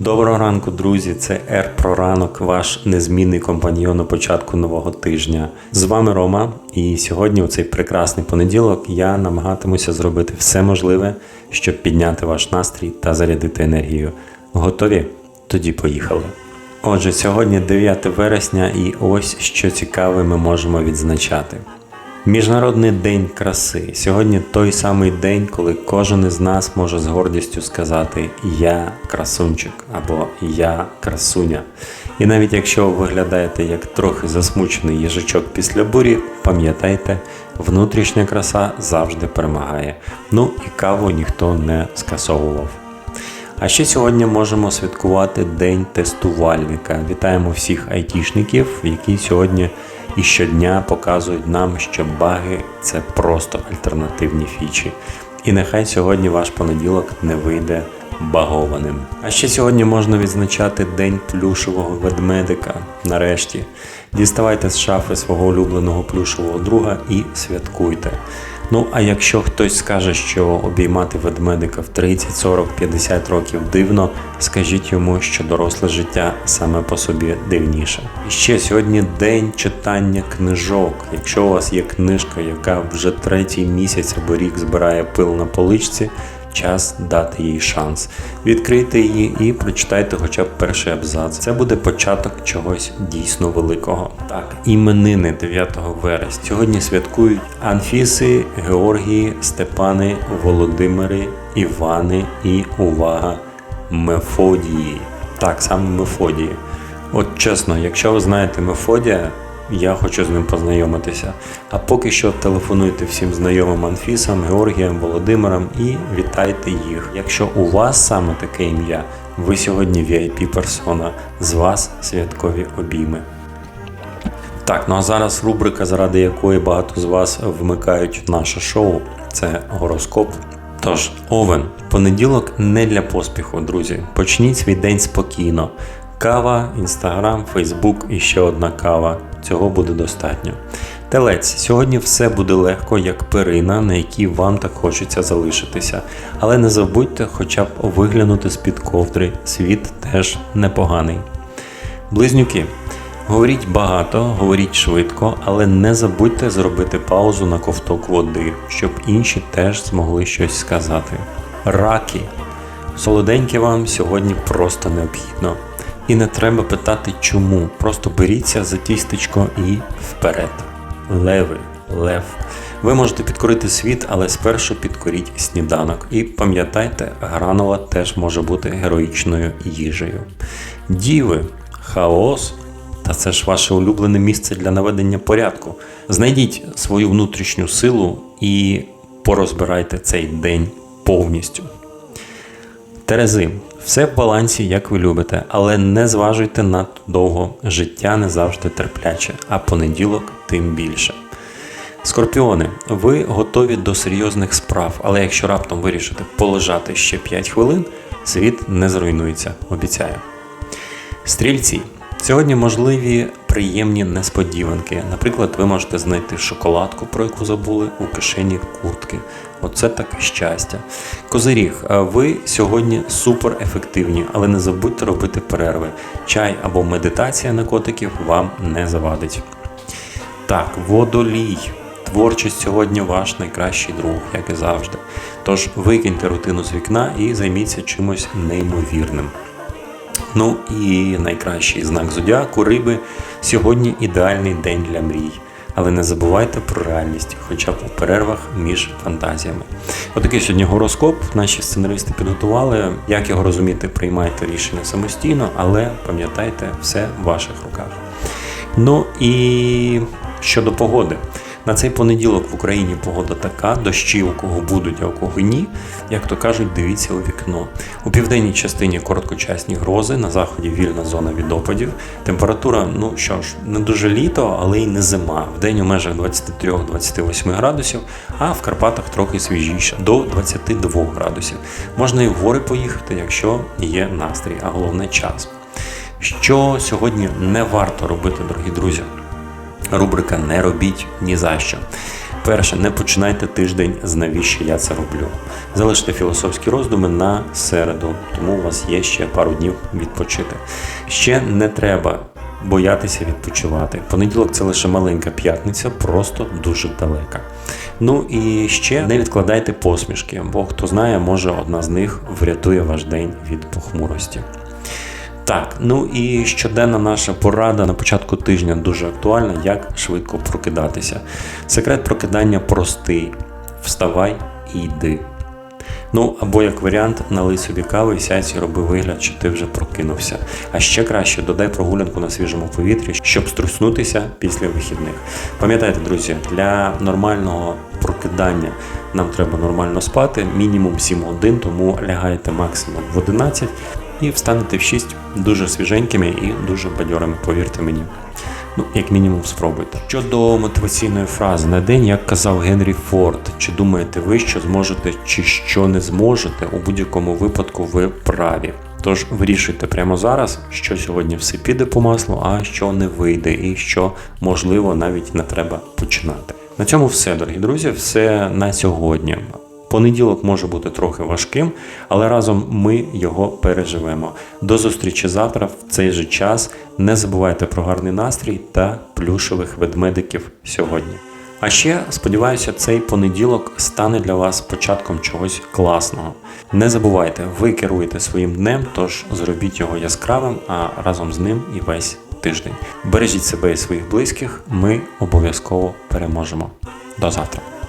Доброго ранку, друзі! Це Р про ранок, ваш незмінний компаньйон на початку нового тижня. З вами Рома, і сьогодні, у цей прекрасний понеділок, я намагатимуся зробити все можливе, щоб підняти ваш настрій та зарядити енергію. Готові? Тоді поїхали. Отже, сьогодні 9 вересня, і ось що цікаве ми можемо відзначати. Міжнародний день краси. Сьогодні той самий день, коли кожен із нас може з гордістю сказати Я красунчик або Я красуня. І навіть якщо ви виглядаєте як трохи засмучений їжачок після бурі, пам'ятайте, внутрішня краса завжди перемагає. Ну і каву ніхто не скасовував. А ще сьогодні можемо святкувати День тестувальника. Вітаємо всіх айтішників, які сьогодні і щодня показують нам, що баги це просто альтернативні фічі. І нехай сьогодні ваш понеділок не вийде багованим. А ще сьогодні можна відзначати День плюшевого ведмедика. Нарешті. Діставайте з шафи свого улюбленого плюшевого друга і святкуйте. Ну, а якщо хтось скаже, що обіймати ведмедика в 30, 40, 50 років дивно, скажіть йому, що доросле життя саме по собі дивніше. І ще сьогодні день читання книжок. Якщо у вас є книжка, яка вже третій місяць або рік збирає пил на поличці, час дати їй шанс. Відкрийте її і прочитайте хоча б перший абзац. Це буде початок чогось дійсно великого. Так, іменини 9 вересня. Сьогодні святкують Анфіси, Георгії, Степани, Володимири, Івани і увага, Мефодії. Так, саме Мефодії. От чесно, якщо ви знаєте Мефодія, я хочу з ним познайомитися. А поки що телефонуйте всім знайомим Анфісам, Георгіям, Володимирам і вітайте їх. Якщо у вас саме таке ім'я, ви сьогодні vip персона, з вас святкові обійми. Так, ну а зараз рубрика, заради якої багато з вас вмикають наше шоу, це гороскоп. Тож, Овен, понеділок не для поспіху, друзі. Почніть свій день спокійно. Кава, інстаграм, фейсбук і ще одна кава. Цього буде достатньо. Телець, сьогодні все буде легко, як перина, на якій вам так хочеться залишитися. Але не забудьте хоча б виглянути з-під ковдри. Світ теж непоганий. Близнюки. Говоріть багато, говоріть швидко, але не забудьте зробити паузу на ковток води, щоб інші теж змогли щось сказати. Раки. Солоденьке вам сьогодні просто необхідно. І не треба питати чому. Просто беріться за тістечко і вперед. Леви, лев. Ви можете підкорити світ, але спершу підкоріть сніданок. І пам'ятайте, гранула теж може бути героїчною їжею. Діви, хаос. Та це ж ваше улюблене місце для наведення порядку. Знайдіть свою внутрішню силу і порозбирайте цей день повністю. Терези, все в балансі, як ви любите, але не зважуйте надто довго. Життя не завжди терпляче, а понеділок тим більше. Скорпіони, ви готові до серйозних справ, але якщо раптом вирішите полежати ще 5 хвилин, світ не зруйнується, обіцяю. Стрільці, сьогодні можливі приємні несподіванки. Наприклад, ви можете знайти шоколадку, про яку забули, у кишені куртки. Оце так щастя. Козиріг, ви сьогодні супер ефективні, але не забудьте робити перерви. Чай або медитація на котиків вам не завадить. Так, водолій. Творчість сьогодні ваш найкращий друг, як і завжди. Тож викиньте рутину з вікна і займіться чимось неймовірним. Ну і найкращий знак зодіаку риби сьогодні ідеальний день для мрій. Але не забувайте про реальність, хоча б у перервах між фантазіями. Отакий сьогодні гороскоп. Наші сценаристи підготували. Як його розуміти, приймайте рішення самостійно, але пам'ятайте, все в ваших руках. Ну і щодо погоди. На цей понеділок в Україні погода така, дощі у кого будуть, а у кого ні. Як то кажуть, дивіться у вікно. У південній частині короткочасні грози, на заході вільна зона від опадів. Температура, ну що ж, не дуже літо, але й не зима. В день у межах 23-28 градусів, а в Карпатах трохи свіжіше, до 22 градусів. Можна і в гори поїхати, якщо є настрій, а головне час. Що сьогодні не варто робити, дорогі друзі? Рубрика Не робіть ні за що. Перше, не починайте тиждень з навіщо я це роблю. Залиште філософські роздуми на середу, тому у вас є ще пару днів відпочити. Ще не треба боятися відпочивати. Понеділок це лише маленька п'ятниця, просто дуже далека. Ну і ще не відкладайте посмішки, бо хто знає, може одна з них врятує ваш день від похмурості. Так, ну і щоденна наша порада на початку тижня дуже актуальна, як швидко прокидатися. Секрет прокидання простий: вставай і йди. Ну, або як варіант, налий собі кави, сядь і роби вигляд, що ти вже прокинувся. А ще краще додай прогулянку на свіжому повітрі, щоб струснутися після вихідних. Пам'ятайте, друзі, для нормального прокидання нам треба нормально спати, мінімум 7 годин, тому лягайте максимум в 11 і встанете в 6 дуже свіженькими і дуже бадьорими, повірте мені. Ну, як мінімум, спробуйте. Щодо мотиваційної фрази на день, як казав Генрі Форд, чи думаєте ви, що зможете, чи що не зможете, у будь-якому випадку ви праві. Тож вирішуйте прямо зараз, що сьогодні все піде по маслу, а що не вийде, і що можливо навіть не треба починати. На цьому все, дорогі друзі, все на сьогодні. Понеділок може бути трохи важким, але разом ми його переживемо. До зустрічі завтра в цей же час. Не забувайте про гарний настрій та плюшевих ведмедиків сьогодні. А ще сподіваюся, цей понеділок стане для вас початком чогось класного. Не забувайте, ви керуєте своїм днем, тож зробіть його яскравим, а разом з ним і весь тиждень. Бережіть себе і своїх близьких, ми обов'язково переможемо. До завтра.